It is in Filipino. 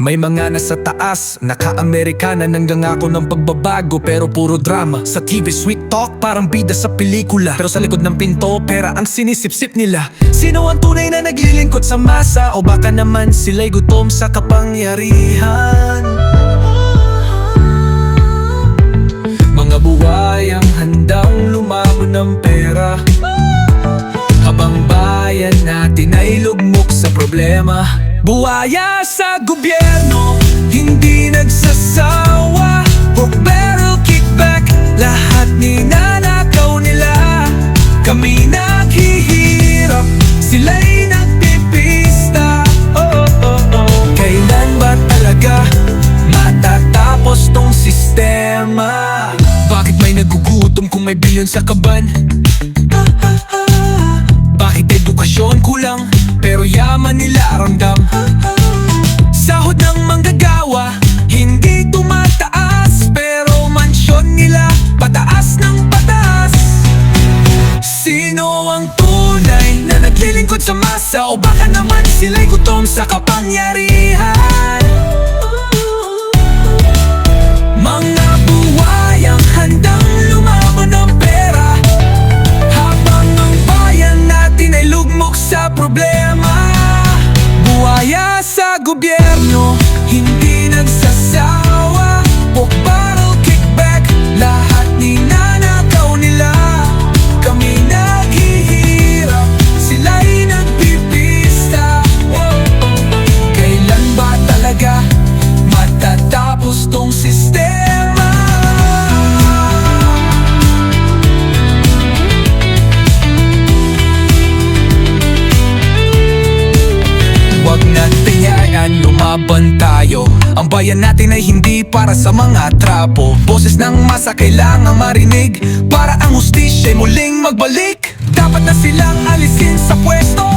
May mga nasa taas, naka-Amerikana Nanggang ako ng pagbabago pero puro drama. Sa TV sweet talk parang bida sa pelikula. Pero sa likod ng pinto pera ang sinisip-sip nila. Sino ang tunay na naglilingkod sa masa? O baka naman sila'y gutom sa kapangyarihan? Mga buhay ang handang lumamon ng pera. Habang bayan natin ay lugmok sa problema Buwaya sa gobyerno, hindi nagsasawa Pork barrel kickback, lahat ninanakaw nila Kami naghihirap, sila'y nagpipista oh, oh, oh. Kailan ba talaga matatapos tong sistema? Bakit may nagugutom kung may bilyon sa kaban? Na naglilingkod sa masa o baka naman sila'y gutom sa kapangyarihan? Lumaban tayo. Ang bayan natin ay hindi para sa mga trapo. Boses ng masa kailangang marinig. Para ang hustisya'y muling magbalik. Dapat na silang alisin sa pwesto